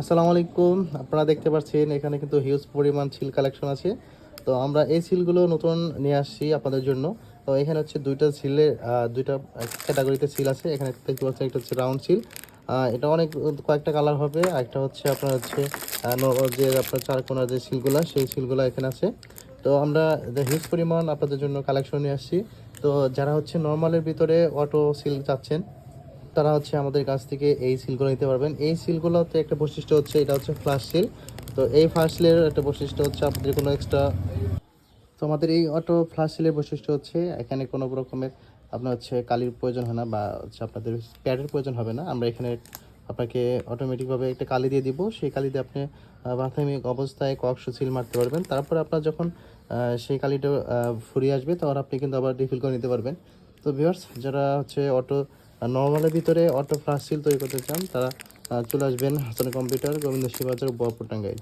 আসসালামু আলাইকুম। আপনারা দেখতে পাচ্ছেন, এখানে কিন্তু হিউজ পরিমাণ সিল কালেকশন আছে। তো আমরা এই সিলগুলো নতুন নিয়ে আসছি আপনাদের জন্য। তো এখানে হচ্ছে দুইটা সিলের দুইটা ক্যাটাগরিতে সিল আছে। এখানে দেখতে পাচ্ছেন একটা হচ্ছে রাউন্ড সিল এটা অনেক, কয়েকটা কালার হবে। একটা হচ্ছে আপনার হচ্ছে যে আপনার চার কোনার যে সিলগুলো সেই সিলগুলো এখানে আছে। তো আমরা হিউজ পরিমাণ আপনাদের জন্য কালেকশন নিয়ে আসছি। তো যারা হচ্ছে নর্মালের ভিতরে অটো সিল চাচ্ছেন তারা হচ্ছে আমাদের কাছ থেকে এই সিলগুলো নিতে পারবেন। এই সিলগুলোতে একটা বৈশিষ্ট্য হচ্ছে, এটা হচ্ছে ফ্লাশ সিল তো এই ফ্লাশ সিলের একটা বৈশিষ্ট্য হচ্ছে আপনাদের কোনো এক্সট্রা তো আমাদের এই অটো ফ্লাশ সিলের বৈশিষ্ট্য হচ্ছে, এখানে কোনো রকমের আপনার হচ্ছে কালির প্রয়োজন হয় না বা হচ্ছে আপনাদের প্যাডের প্রয়োজন হবে না। আমরা এখানে আপনাকে অটোমেটিকভাবে একটা কালি দিয়ে দিব। সেই কালি দিয়ে আপনি প্রাথমিক অবস্থায় কক্স সিল মারতে পারবেন। তারপর আপনার যখন সেই কালিটা ফুরিয়ে আসবে, তখন আপনি কিন্তু আবার রিফিল করে নিতে পারবেন। তো ভিউয়ার্স যারা হচ্ছে অটো নর্মালের ভিতরে অটো ফ্লাস সিল তৈরি করতে চান, তারা চলে আসবেন হাসান কম্পিউটার, গোবিন্দ শিবাজার, বরপুর টাঙ্গাইল।